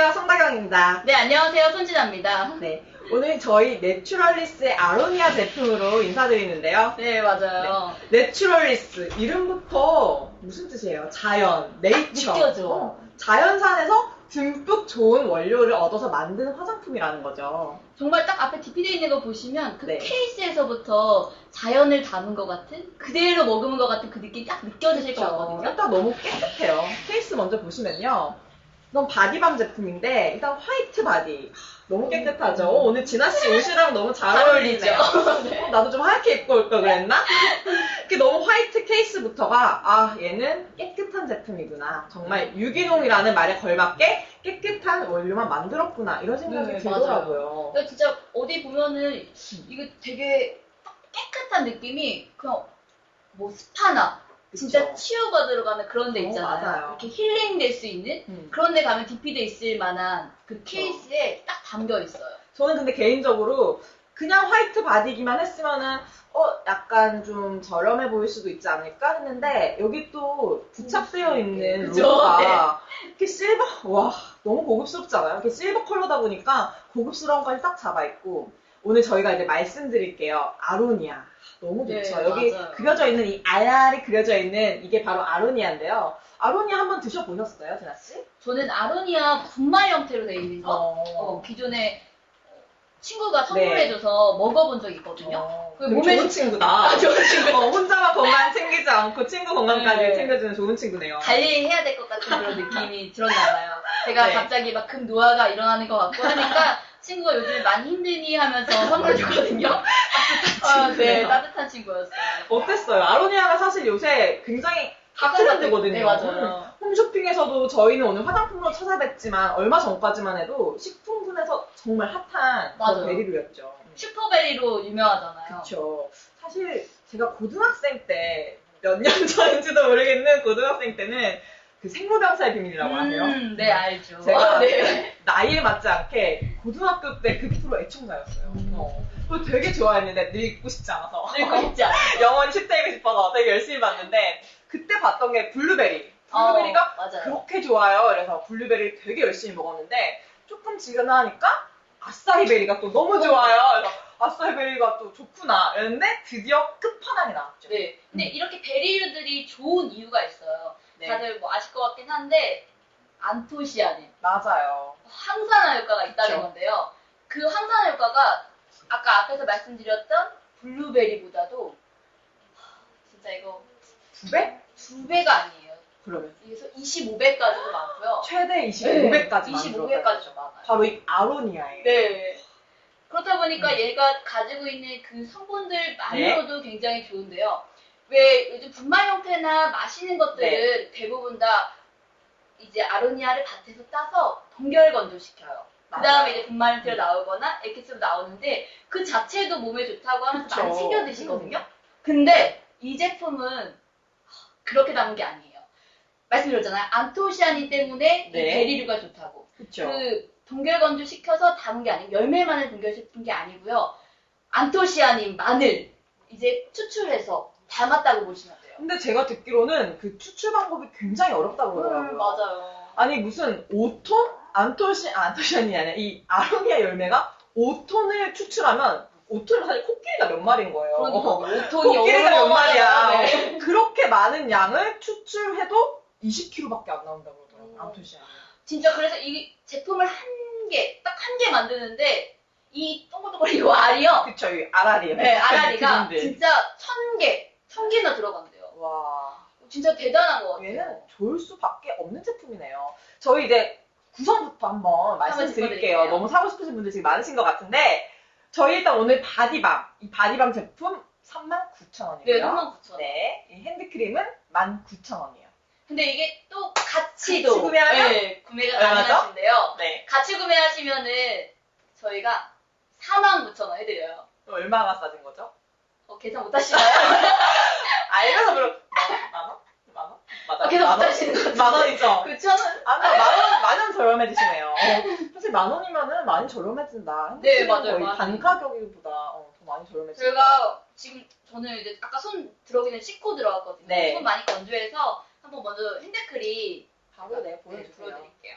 안녕하세요. 송다경입니다. 네, 안녕하세요. 손진아입니다. 네. 오늘 저희 내추럴리스의 아로니아 제품으로 인사드리는데요. 네, 맞아요. 내추럴리스 이름부터 무슨 뜻이에요? 자연, 네이처. 느껴져. 어, 자연산에서 듬뿍 좋은 원료를 얻어서 만든 화장품이라는 거죠. 정말 딱 앞에 디피되어 있는 거 보시면 그 네. 케이스에서부터 자연을 담은 것 같은, 그대로 머금은 것 같은 그 느낌이 딱 느껴지실 것 같거든요. 일단 너무 깨끗해요. 케이스 먼저 보시면요. 이건 바디밤 제품인데 일단 화이트 바디 하, 너무 깨끗하죠. 어, 오늘 진아 씨 옷이랑 너무 잘. 어울리죠. 네. 어, 나도 좀 하얗게 입고 올 걸 그랬나? 이렇게 너무 화이트 케이스부터가 아 얘는 깨끗한 제품이구나. 정말 유기농이라는 말에 걸맞게 깨끗한 원료만 만들었구나 이런 생각이 네, 들더라고요. 그러니까 진짜 어디 보면은 이거 되게 깨끗한 느낌이 그냥 뭐 스파나 진짜 그쵸? 치유가 들어가는 그런 데 어, 있잖아요. 맞아요. 이렇게 힐링 될 수 있는 음. 그런 데 가면 디피돼 있을 만한 그 케이스에 딱 담겨 있어요. 저는 근데 개인적으로 그냥 화이트 바디기만 했으면은 어 약간 좀 저렴해 보일 수도 있지 않을까 했는데 여기 또 부착되어 있는 그죠? 로고가 이렇게 실버 와 너무 고급스럽지 않아요? 이렇게 실버 컬러다 보니까 고급스러움까지 딱 잡아 있고 오늘 저희가 이제 말씀드릴게요 아로니아 너무 네, 좋죠 여기 맞아요. 그려져 있는 이 알알이 그려져 있는 이게 바로 아로니아인데요 아로니아 한번 드셔보셨어요 진아 씨? 저는 아로니아 분말 형태로 되어 있는 거 어. 어, 기존에 친구가 선물해줘서 먹어본 적이 있거든요. 어, 몸에 좋은 좋- 친구다. 아, 좋은 친구. 어, 혼자만 건강 챙기지 않고 친구 건강까지 네. 챙겨주는 좋은 친구네요. 관리해야 될 것 같은 그런 느낌이 들었나 봐요. 제가 네. 갑자기 막금 노화가 일어나는 것 같고 하니까 친구가 요즘에 많이 힘드니 하면서 선물 줬거든요. 아, 네. 따뜻한 친구였어요. 어땠어요? 아로니아가 사실 요새 굉장히 핫 트렌드거든요. 네, 맞아요. 홈쇼핑에서도 저희는 오늘 화장품으로 찾아뵀지만 얼마 전까지만 해도 식품분에서 정말 핫한 맞아요. 그런 베리류였죠. 슈퍼베리로 유명하잖아요. 그렇죠. 사실 제가 고등학생 때 몇 년 전인지도 모르겠는 고등학생 때는 그 생로병사의 비밀이라고 하세요. 음, 네, 알죠. 제가 네. 나이에 맞지 않게 고등학교 때 그 프로 애청자였어요. 음. 어. 그거 되게 좋아했는데 늙고 싶지 않아서. 늙고 싶지 않아요. 영원히 10대이고 싶어서 되게 열심히 봤는데 그때 봤던 게 블루베리. 블루베리가 어. 그렇게 좋아요. 그래서 블루베리 되게 열심히 먹었는데 조금 지나니까 아싸이베리가 또 너무 좋아요. 그래서 아싸이베리가 또 좋구나. 이랬는데 드디어 끝판왕이 나왔죠. 네. 근데 이렇게 베리류들이 좋은 이유가 있어요. 네. 다들 뭐 아실 것 같긴 한데 안토시아닌 맞아요. 항산화 효과가 있다는 그쵸. 건데요. 그 항산화 효과가 아까 앞에서 말씀드렸던 블루베리보다도 하, 진짜 이거 두 배? 두 배가 아니에요. 그러면 그래서 25배까지도 많고요. 최대 25배까지 25배까지도 많아요. 바로 이 아로니아예요. 네. 그렇다 보니까 음. 얘가 가지고 있는 그 성분들 만으로도 굉장히 좋은데요. 왜 요즘 분말 형태나 마시는 것들은 대부분 다 이제 아로니아를 밭에서 따서 동결 건조시켜요. 그 다음에 이제 분말 형태로 나오거나 액기스로 나오는데 그 자체도 몸에 좋다고 하면서 그쵸. 많이 챙겨 드시거든요. 근데 이 제품은 그렇게 담은 게 아니에요. 말씀드렸잖아요. 안토시아닌 때문에 이 네. 베리류가 좋다고. 그쵸. 그 동결 건조 시켜서 담은 게 아니고 열매만을 동결시킨 게 아니고요. 안토시아닌 마늘 이제 추출해서 담았다고 보시면 돼요. 근데 제가 듣기로는 그 추출 방법이 굉장히 어렵다고 그러더라고요. 음, 맞아요. 아니 무슨 5톤? 안토시, 아, 안토시안이 아니라 이 아로니아 열매가 5톤을 추출하면 5톤은 사실 코끼리가 몇 마리인 거예요. 그러니까 어, 5톤이 코끼리가 몇 마리야. 네. 어, 그렇게 많은 양을 추출해도 20kg밖에 안 나온다고 그러더라고요. 음. 안토시안이. 진짜 그래서 이 제품을 한 개, 딱 한 개 만드는데 이 동글동글 이 알이요. 그쵸, 이 아라리. 네, 아라리가 기름들. 진짜 천 개, 천 개나 들어간대요. 와. 진짜 대단한 것 같아요. 얘는 좋을 수밖에 없는 제품이네요. 저희 이제 구성부터 한번 말씀드릴게요. 너무 사고 싶으신 분들 지금 많으신 것 같은데 저희 일단 오늘 바디밤, 이 바디밤 제품 39,000원이고요. 네, 39,000원. 네, 이 핸드크림은 19,000원이에요. 근데 이게 또 같이도 같이 구매하면? 네, 구매가? 가능하신데요. 네. 같이 구매하시면은 저희가 49,000원 해드려요. 얼마가 싸진 거죠? 어, 계산 못 하시나요? 알면서 물어. 만 원? 만 원? 맞아. 어, 계산 만 원? 못하시는 것 같아요. 만 원이죠? 그쵸? 아니, 만 원, 만원 저렴해지시네요. 어, 사실 만 원이면은 많이 저렴해진다. 네, 맞아요, 거의 많이. 반 가격보다 어, 더 많이 저렴해진다. 저희가 지금 저는 이제 아까 손 들어오기는 씻고 들어갔거든요. 네. 손 많이 건조해서 한번 먼저 핸드크림 바로 네, 네, 보여주세요. 보여드릴게요.